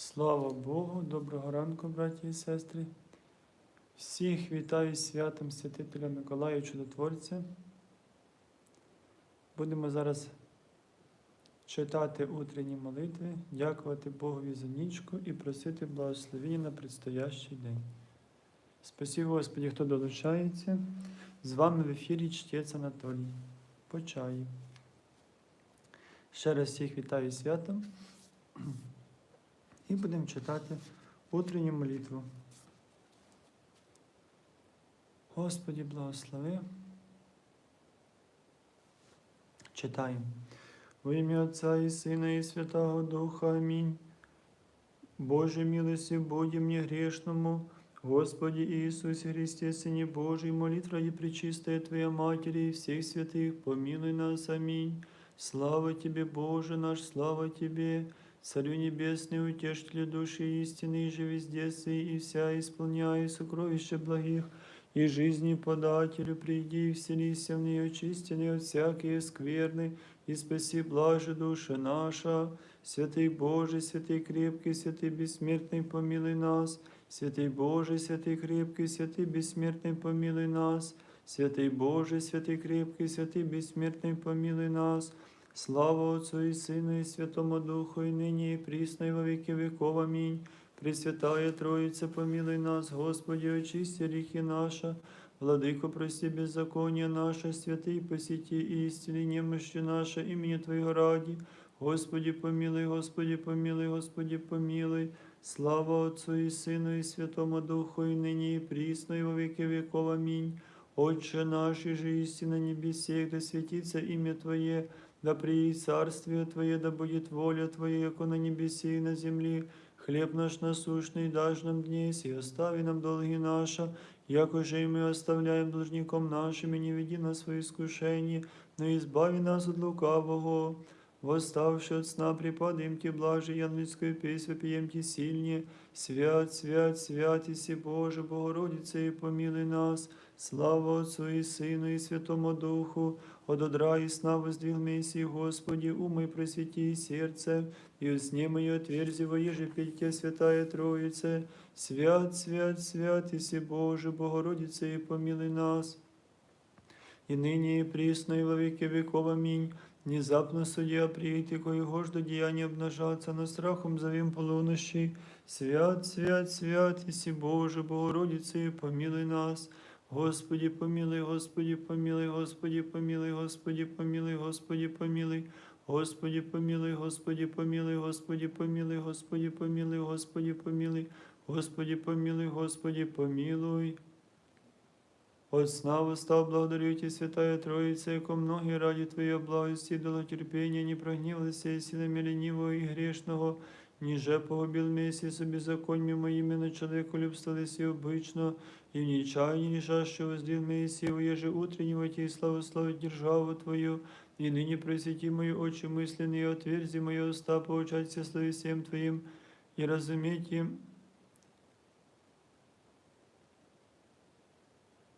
Слава Богу, доброго ранку, браті і сестри. Всіх вітаю святом святителя Миколая Чудотворця. Будемо зараз читати утренні молитви, дякувати Богові за нічку і просити благословення на предстоящий день. Спасибо, Господі, хто долучається. З вами в ефірі чтець Анатолій. По чаю. Ще раз всіх вітаю святом. І будемо читати утренню молитву. Господі благослови. Читаємо. Во ім'я Отця і Сина, і Святого Духа. Амінь. Боже милости, Боги мне грешному, Господи Иисусе Христе, Сыне Божий, молитва и пречистая Твоя Матери и всех святых, помилуй нас. Аминь. Слава Тебе, Боже наш, слава Тебе, Царю Небесный, утешителю души истины, и же везде сы, и вся исполняя сокровища благих, и жизни подателю, приди и вселися в нее, очистенный от всякие скверны, и спаси блаже душа наша. Святый Боже, святый крепкий, святый бессмертный, помилуй нас. Святый Боже, святый крепкий, святый бессмертный, помилуй нас. Святый Боже, святый крепкий, святый бессмертный, помилуй нас. Слава Отцу и Сыну и Святому Духу, и ныне и присно, и во веки веков. Аминь. Пресвятая Троица, помилуй нас, Господи, очисти грехи наши. Владыко, прости беззаконие наше, святый, посети и исцели немощи наши, имени Твоего ради. Господи, помилуй, Господи, помилуй, Господи, помилуй. Слава Отцу и Сыну и Святому Духу, и ныне и присно, и во веки веков. Аминь. Отче наш, и же истина небесе, да светится имя Твое, да приедет царствие Твое, да будет воля Твоя, яко на небесе и на земле. Хлеб наш насущный дашь нам днесь, и остави нам долги наши, як уже и мы оставляем должником нашим, и не веди нас в искушение, но избави нас от лукавого. Восставши от сна, преподымте блажи, ангельскую песню пьемте сильнее. Свят, свят, свят, иси Боже, Богородице, и помилуй нас. Слава Отцу и Сыну и Святому Духу, от одра и сна воздвиг Мессии, Господи, умы просвети сердце, и усне мое отверзи во еже петьте Святая Троице. Свят, свят, свят, иси Боже, Богородице, и помилуй нас. И ныне и присно, и во веки веков. Аминь. Внезапно судья приїти, коего ж до діяння обнажаться, но страхом завим полунощі. Свят, свят, свят, іси Боже, Богородице, помилуй нас. Господи, помилуй, Господи, помилуй, Господи, помилуй, Господи, помилуй, Господи, помилуй. Господи, помилуй, Господи, помилуй, Господи, помилуй, Господи, помилуй, Господи, помилуй, Господи, помилуй, Господи, помилуй. От сна восстав, благодарю Тебе, Святая Троица, яко многие ради Твоей благости и долотерпения не прогневалась и силами ленивого и грешного, ниже погубил вместе с беззаконьями моими на человеколюбство лиси обычно, и в нечаянии лежаще воздвиг Моисею, еже утреннего и славословить державу Твою, и ныне просвети мои очи мысленные, отверзи мои уста, поучаться слове всем Твоим, и разуметь им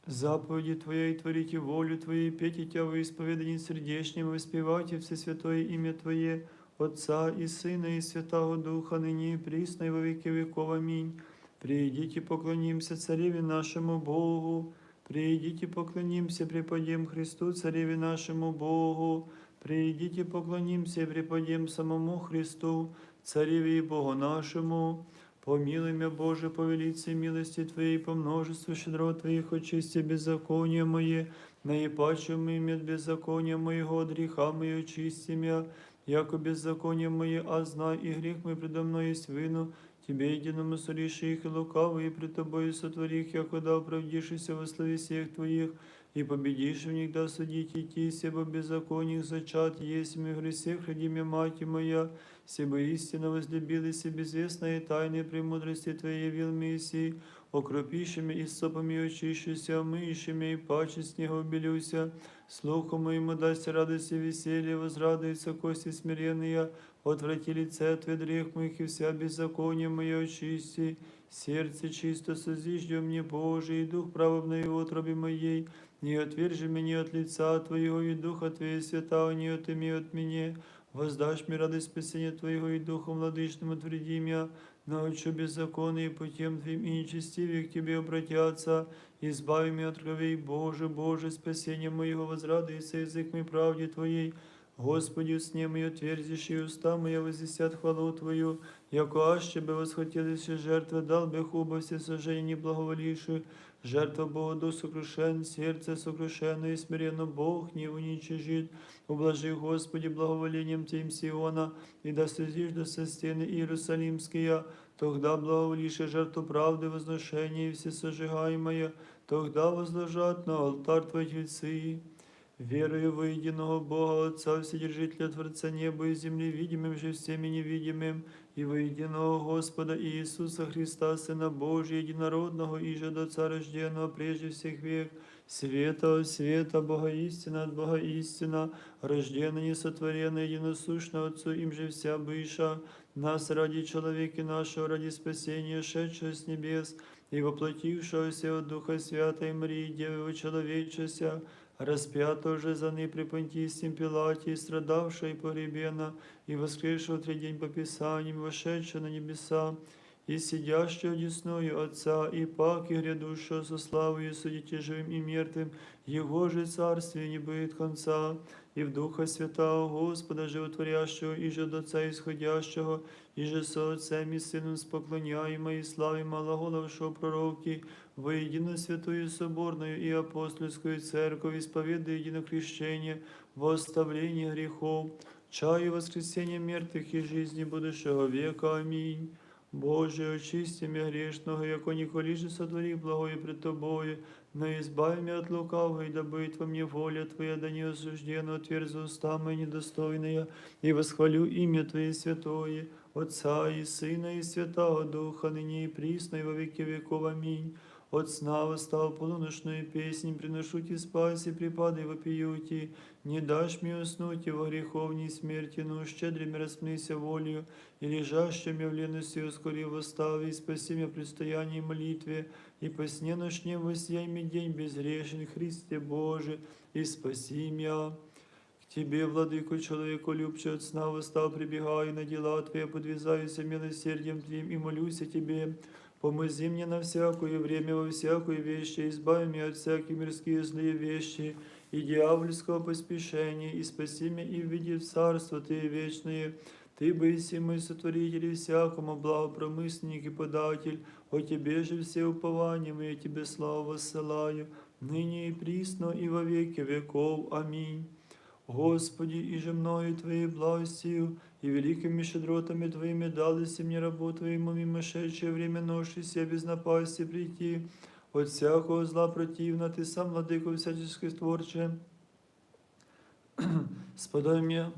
Заповеди Твоей творите волю Твою, пейте Тя во исповедании сердечнем, воспевайте Всесвятое имя Твое, Отца и Сына и Святого Духа, ныне и присно и во веки веков. Аминь. Придите, поклонимся Цареве нашему Богу, Придите, поклонимся, преподем Христу, Цареве нашему Богу, Придите, поклонимся и преподем самому Христу, Цареве и Богу нашему. Помилуй меня, Боже, по велице милости Твоей, по множеству щедрот Твоих, очисти беззаконие мое, наипаче мы от беззакония моего, от греха мое очисти меня, яко беззаконие мое, а знай, и грех мой предо мной есть вину, Тебе единому сореши их и лукавый, и пред Тобою сотворих, яко да оправдишься во славе всех Твоих, и победишь в них, да судить идти, себо беззакониях зачат, есть мы в гресех, роди меня, мать моя, себо истинно возлюбились и безвестные тайны премудрости Твоей явил Мессии, окропишими и сопами очищуся, омыющими и паче снега убелюся, слуху моему дасть радость и веселье, возрадуются кости смиренные, отврати лице от грех моих и вся беззаконие мое очисти, сердце чисто созиждем мне, Боже, и дух правобный в утробе моей, не отвержи меня от лица Твоего, и духа Твоего святого не отыми от меня, воздашь мне радость спасения Твоего, и духом владычным отвреди меня, научу беззаконие путем Твоим и нечестивее к Тебе обратятся. Избави меня от кровей, Боже, Боже, спасение моего возрадуется язык мой правде Твоей. Господи, сне мое отверзишь, и уста моя возвестят хвалу Твою, яко аще бы восхотелись жертвы, дал бы хуба все сожжения благоволившую, жертва Бога до сокрушен, сердце сокрушено и смиренно Бог не уничижит. Ублажи, Господи, благоволением Тем Сиона, и да слезишь до со стены Иерусалимские, тогда благоволишь жертву правды, возношения и всесожигаемое, тогда возложат на алтарь Твои тельцы. Верую во единого Бога, Отца, Вседержителя, Творца неба и земли, видимым же всеми невидимым, и во единого Господа Иисуса Христа, Сына Божия, единородного, и же до Отца рожденного прежде всех век, света от света, Бога истина от Бога истина, рожденный, несотворенный, единосущно Отцу, им же вся быша, нас ради человека нашего, ради спасения, шедшего с небес, и воплотившегося от Духа Святой Марии, Девы человечеся, распятого же за ней при Понтийском Пилате, и страдавшего и погребена, и воскресшего в третий день по Писаниям, и вошедшего на небеса, и сидящего десною Отца, и пак и грядущего со славою судите живым и мертвым, Его же царствие не будет конца, и в Духа Святого Господа животворящего, и же от Отца исходящего, и же со Отцем и Сыном споклоняемо, и славе малоголовшего пророки, во едино святую соборную и апостольскую церковь, исповедуя едино крещение, во оставление грехов, чаю воскресения мертвых и жизни будущего века. Аминь. Боже, очисти меня грешного, яко николиже сотвори благое пред Тобою, но избави меня от лукавого, и да будет во мне воля Твоя, да не осужденно отверзи уста мои недостойные, и восхвалю имя Твое святое, Отца и Сына и Святого Духа, ныне и присно, и во веки веков. Аминь. От сна восстал полуношную песнь, приношу ти спаси, припады вопиюти, не дашь мне уснуть, и во греховней смерти, но щедрым распнися волею, и лежащим я в лености ускори восстави, и спаси меня в предстоянии и молитве, и по сне ночнем воссияй мне день безгрешен, Христе Боже, и спаси меня. К Тебе, владыку человеку любче от сна восстал, прибегаю на дела Твои, подвязаюсь милосердием Твоим и молюсь о Тебе. Помози мне на всякое время, во всякую вещи, избави меня от всяких мирские злые вещи и дьявольского поспешения, и спаси меня и введи в царство Ты вечное. Ты быси мой сотворитель и всякому благопромысленник и податель, о Тебе же все упования мои, Тебе славу воссылаю, ныне и присно, и во веки веков. Аминь. Господи, и же мною Твоей властью, и великими щедротами Твоими дались мне рабу Твоему мимошедшее время ношися без напасти прийти, от всякого зла противно, Ты сам, владыко всяческой творче, спадай мне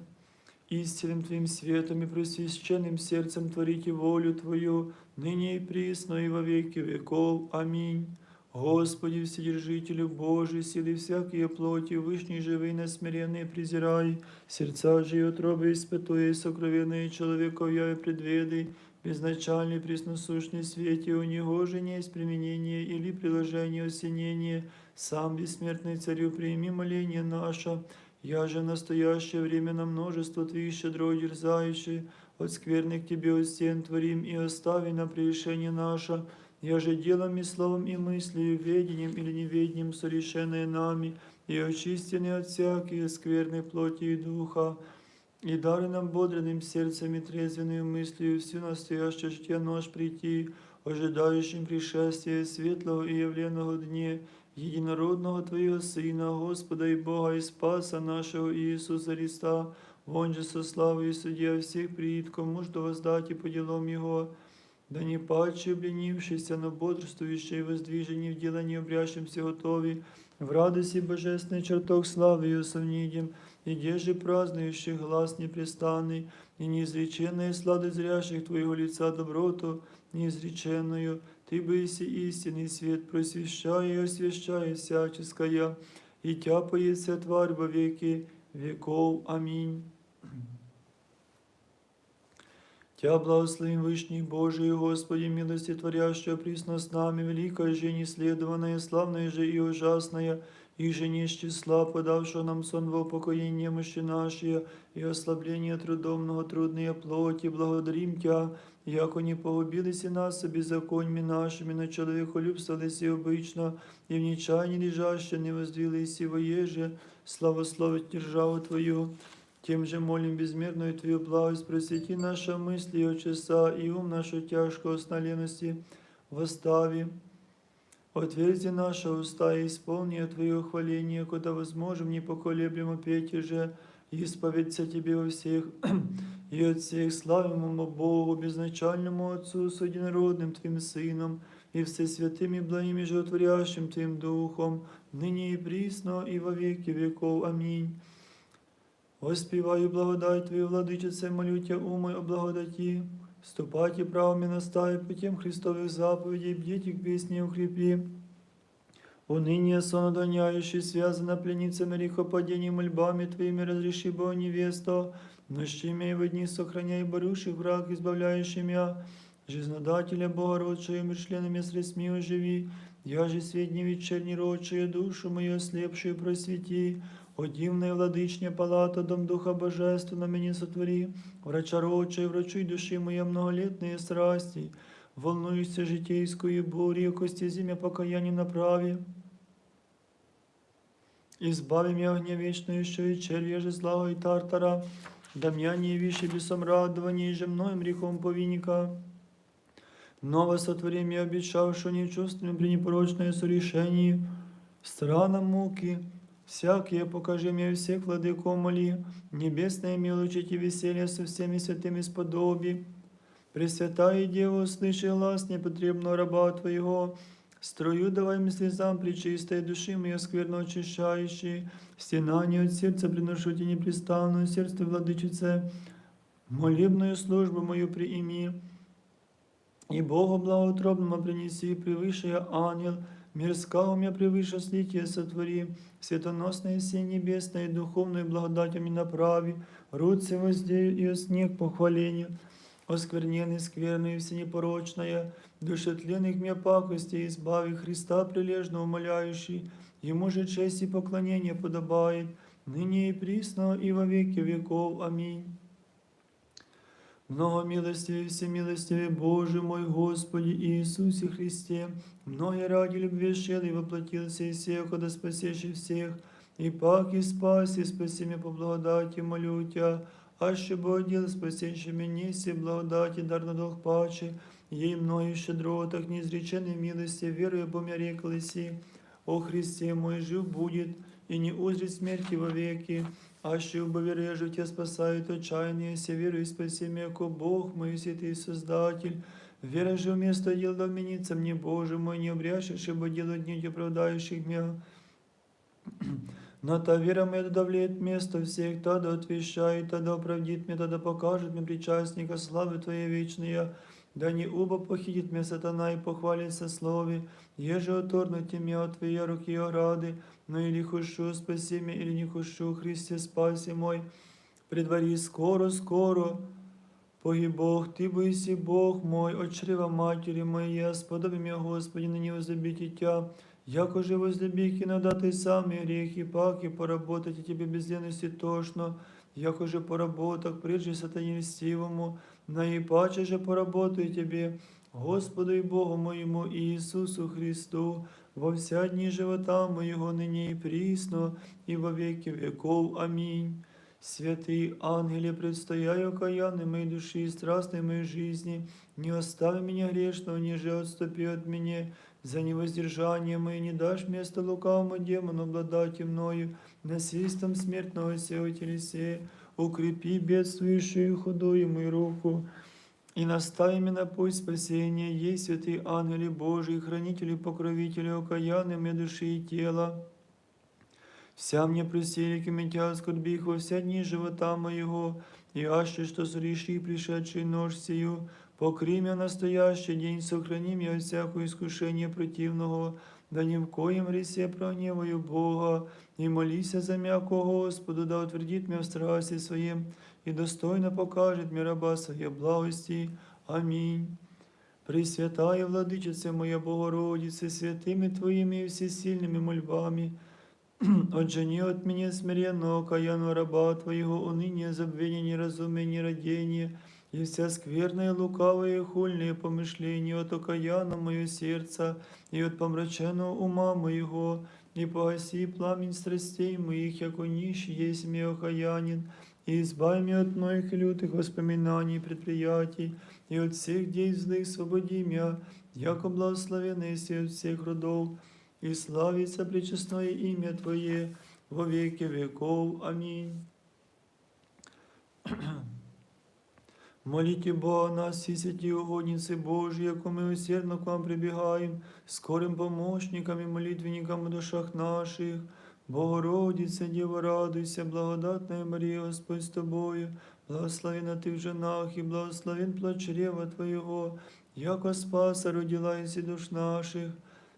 истинным Твоим светом и просвященным сердцем творите волю Твою, ныне и присно, и во веки веков. Аминь. Господи, Вседержителю Божий, силы всякие плоти, вышний живый, насмиренный презирай, сердца же и утробы испытуя, и сокровенные человеков я и предведы, безначальный пресносущный свете, у него же не есть применение или приложение осенения, сам бессмертный царю, прими моление наше, я же в настоящее время на множество Твоих щедро дерзающих, от скверных Тебе от стен творим и остави на прегрешение наше, я же делом и словом и мыслью, ведением или неведением совершенное нами, и очистены от всяких скверной плоти и духа, и дары нам бодренным сердцем и трезвенную мыслью всю настоящее житие наш прийти, ожидающим пришествия светлого и явленного дне, единородного Твоего Сына, Господа и Бога и Спаса нашего Иисуса Христа, вон же со славой и судья всех приит, кому что воздать и по делам Его, да не паче обленившийся, но бодрствующий и воздвиженный в делании обрящимся готови, в радости божественный чертог славы ее совнидем, и деже празднующих глаз непрестанный, и неизреченная сладость зрящих Твоего лица доброту, неизреченную, Ты быси истинный свет, просвещай и освящай всяческая, и тяпается тварь во веки веков. Аминь. Тя благословим Вышний Божий, Господи, милости творящая присно с нами, великая же, неследованная, славная же и ужасная, и же не из числа, подавшего нам сон во упокоение мощи наши, и ослабление трудомного трудные плоти, благодарим Тя, яко не погубились и нас беззаконьми нашими, на человеколюбствовались и обычно, и в нечаянии лежаще не воздвились и воеже, славословить державу Твою. Тем же молим безмерную Твою благость, просвети наши мысли и часа, и ум нашу тяжкого сна лености восстави. Отверзи наши уста и исполни Твое хваление, куда возможем непоколеблемо петь же, и исповедься Тебе во всех, и от всех славимому Богу, безначальному Отцу, с единородным Твоим Сыном, и всесвятым и благим и животворящим Твоим Духом, ныне и присно, и во веки веков. Аминь. Воспіваю благодать Твою, владичице, молю умой о благодаті. Ступайте правами настави путем Христовых заповедей, бдите к песне укрепи. Уныние сонодоняющий, связано пленницами грехопадений мольбами Твоими, разреши, Бога невесту, нощами и в дни сохраняй борющих враг, избавляющий меня, жизнодателя Бога родшего, мир членами средстми оживи, я же сведни вечерний родшие, душу мою ослепшую просвети, о дивная владычня палата, дом Духа Божественного меня сотвори, врача родшая, врачуй души моя многолетные страсти, волнуешься житейскую бурю, кости земля покаяния направи. Избави меня огня вечную, еще и червя же зла и тартара, да меня не виши бесом радования, же мною грехом повинника. Ново сотвори мне обещавшую невчувственным при непорочное сорешении, страна муки, всякие покажи мне всех владыков моли, небесное милочить и веселье со всеми святыми сподоби. Пресвятая Дева, услыши глаз непотребного раба Твоего, строю давай мне слезам причистой души моей скверно очищающей, стенание от сердца приношу тебе непрестанную сердце владычице, молебную службу мою приими, и Богу благоутробному принеси, превыше ангел, мирского меня превыше слитие сотвори, светоносное все небесное, духовную благодать мне направи, руцы воздею и о снег похваления, оскверненный, скверный, все непорочное, душетленных мне пакости, избави Христа прилежно умоляющий, Ему же честь и поклонение подобает, ныне и присно, и во веки веков. Аминь. Много милостивый, всемилостивый Боже мой Господи Иисусе Христе, многие ради любви шел и воплотился из всех, да спасешь всех, и пак и спаси, и спаси меня по благодати, молю Тебя, а ще Бог спасенши меня, все благодати, дар на долг паче, ей мною щедротах, неизреченной милости, верую, бо меня рекласи, о Христе мой жив будет, и не узрит смерти вовеки, аще убовережу Тебя спасают отчаянные, все веру и спаси меня, ко Бог мой, святый Создатель. Вера же вместо дел да вменится мне, Боже мой, не обрящешь, ибо делать не оправдающих меня. Но та вера моя давлеет место всех, тогда отвещает, тогда оправдит меня, тогда покажет мне причастника славы Твоей вечной. Да не уба похитит меня сатана и похвалится слове, еже оторнуть меня от Твоей руки ограды, но хушу спаси меня, или не хушу, Христе спаси мой, предвари скоро, скоро, Погиб Бог, Ты бойся, Бог мой, от чрева матери моей, сподоби меня, Господи, на него забить Тя, яко же возлюбих и надати сами грехи, пак и поработать и Тебе без лености тошно, яко же поработах, прежде сатане льстивому, наипаче же поработаю Тебе, Господу и Богу моему Иисусу Христу, во вся дни живота моего ныне и присно, и во веки веков. Аминь. Святый ангеле, предстояю окаянной моей души и страстной моей жизни, не остави меня грешного, ниже отступи от меня, за невоздержание мое не дашь место лукавому демону обладать мною, насильством смертного сего телесе, укрепи бедствующую худую мою руку, и меня на путь спасения, есть святый ангели Божий, хранители, покровители, окаянные мне души и тела. Вся мне просили комитя скорбих во все дни живота моего, и аще что сореши пришедший нож сию, покри меня настоящий день, сохрани меня от всякого искушения противного, да ни в коем ресе прогневаю Бога, и молися за м'яко Господу, да утвердит меня в страсти своем, и достойно покажет мне раба своей благости. Аминь. Пресвятая владычице моя Богородице, святими Твоими и всесильными мольбами, Отжени от меня смиренного каяну раба Твоего, уныние, забвение, неразумие, нерадение, и вся скверная, лукавая, и хульные помышления от окаяна мое сердце, и от помраченного ума моего, и погаси пламень страстей моих, яко нищий есть мне окаянин, и избавь меня от моих лютых воспоминаний и предприятий, и от всех дей злых свободи меня, яко благословенный си от всех родов, и славится пречестное имя Твое во веки веков. Аминь. Молите Бога нас, всі святі угодницы Божьи, яко мы усердно к вам прибегаем, скорым помощникам и молитвенникам в душах наших. Богородица, Дева, радуйся, благодатная Мария, Господь с тобою, благословена ты в женах, и благословен плод чрева Твоего, яко спаса родила из душ наших.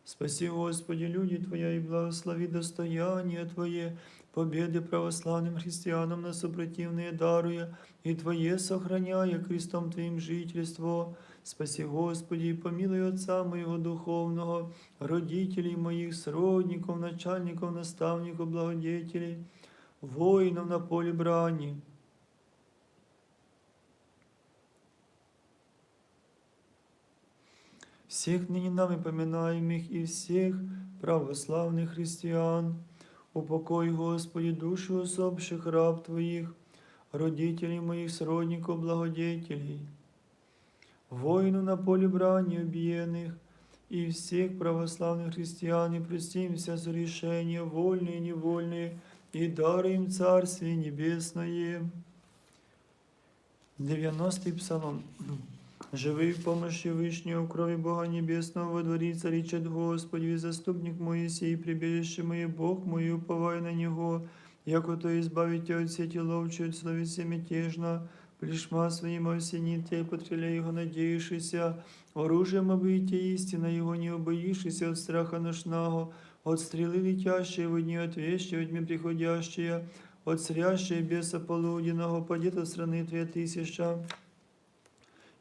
Спаси, Господи, люди Твоя, и благослови достояние Твое, победы православным христианам на супротивные даруя, и Твое сохраняя крестом Твоим жительство. Спаси, Господи, и помилуй Отца моего духовного, родителей моих, сродников, начальников, наставников, благодетелей, воинов на поле брани. всех ныне нами поминаемых и всех православных христиан. Упокой, Господи, души усопших раб Твоих, родителей моих, сродников, благодетелей, воинов на поле брани убиенных, и всех православных христиан, и простимся за решения вольные и невольные, и дары им Царствие Небесное. 90-й псалом. Живий в помощи Вышнего, в крови Бога Небесного, во дворе царичат Господи, и заступник мой сей, прибежище мое, Бог мой, уповай на Него, яко то избавите от сети ловчей, от словеса мятежно, плешма своим осенит, и потряля Его надеющийся, оружием обыйте истина Его, не обоишься от страха ношного, от стрелы летящей в дни, от вещи, от тьмы приходящие, от срящей беса полуденного, падет от страны Твоя тысяча,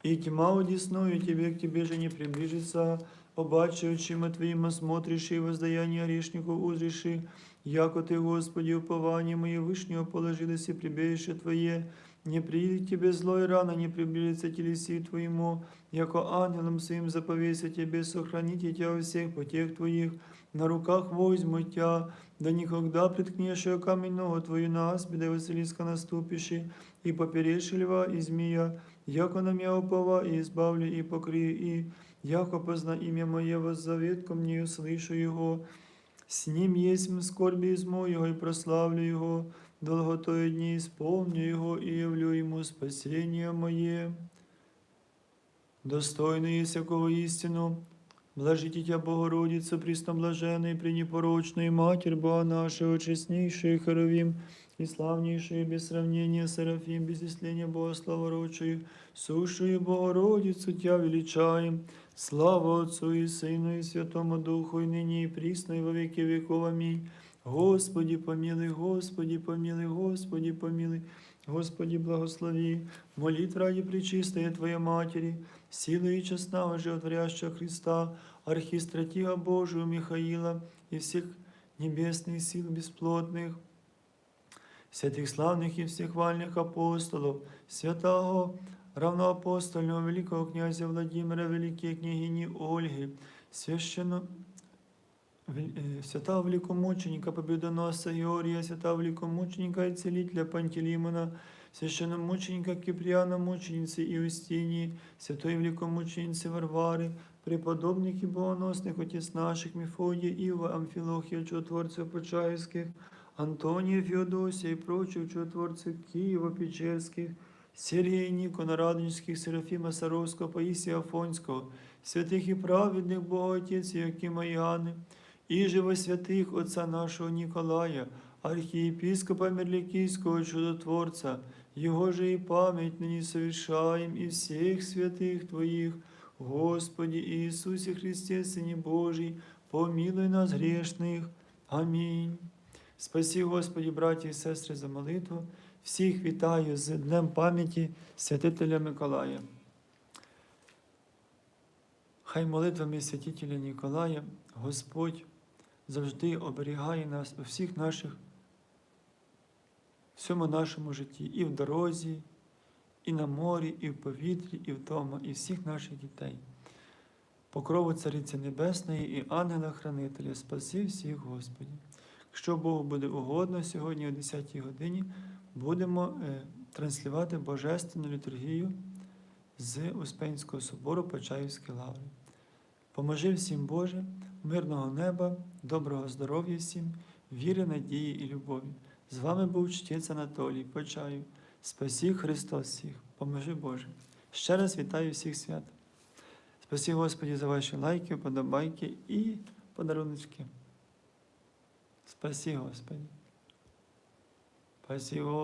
и тьма одесную тебе к тебе же не приближится, обаче очима твоим осмотришь и воздаяние грешнику узриши, яко ты, Господи, упование мое вышнего положилось и прибежище Твое, не придет тебе злой рано, не приблизится телеси Твоему, яко ангелом своим заповеся тебе, сохраните тебя во всех потех Твоих, на руках возьму тебя, да никогда приткнешь ее камень ногу Твою на аспида Василиска наступиши, и поперешь льва и змея, яко на меня упова, и избавлю, и покрию, и яко позна имя Мое воззавет ко мне, услышу Его, с ним есть скорби из моего, и прославлю Его, долготою дни исполню Его, и явлю Ему спасение Мое. Достойно есть якого истину, Блажите Тя, Богородица, пресноблаженная, пренепорочная Матерь Бога нашего, честнейшая Хоровим, и славнейшая без сравнения Серафим, без исления Бога славородшую, сущую Богородицу Тя величаем, слава Отцу и Сыну и Святому Духу, и ныне и присно, и во веки веков. Аминь. Господи, помилуй, Господи, помилуй, Господи, помилуй, Господи, благослови, молитв ради пречистая Твоя Матери, силы и честного животворящего Христа, архистратига Божию Михаила и всех небесных сил бесплотных, святых славных и всех вальных апостолов, святого равноапостольного великого князя Владимира, великой княгини Ольги, священно Вел- э, святого великомученика Победоносца Георгия, святого великомученика и целителя Пантелеймона, священномученика Киприана, мученицы Иустинии, святой великомученицы Варвары, преподобных и богоносных отец наших Мефодия, Ива, Амфилохия, чудотворцев Почаевских, Антония, Феодосия и прочих чудотворцев Киева, Печерских, Сергия Никона Радонежских, Серафима Саровского, Паисия Афонского, святых и праведных Богоотець Якима і Анни, і живо святих Отця нашого Ніколая, архієпископа Мерлікійського чудотворця, Його же і пам'ять нині совершаєм, і всіх святих Твоїх, Господі Ісусі Христе, Сині Божий, помилуй нас грешних. Амінь. Спасі, Господі, браті і сестри, за молитву. Всіх вітаю з Днем пам'яті святителя Миколая. Хай молитвами святителя Ніколая Господь завжди оберігає нас у всіх наших, всьому нашому житті, і в дорозі, і на морі, і в повітрі, і вдома, і всіх наших дітей. Покрову Цариці Небесної і ангела-хранителя, спаси всіх Господі. Якщо Богу буде угодно, сьогодні о 10 годині будемо е, транслювати Божественну літургію з Успенського собору Почаївської лаври. Поможи всім Боже, мирного неба, доброго здоров'я всім, віри, надії і любові. З вами був чтець Анатолій Почаїв. Спасі Христос всіх, поможи Боже. Ще раз вітаю всіх свят. Спасі Господі за ваші лайки, подобайки і подаруночки. Спасі Господі. Спасі Господи.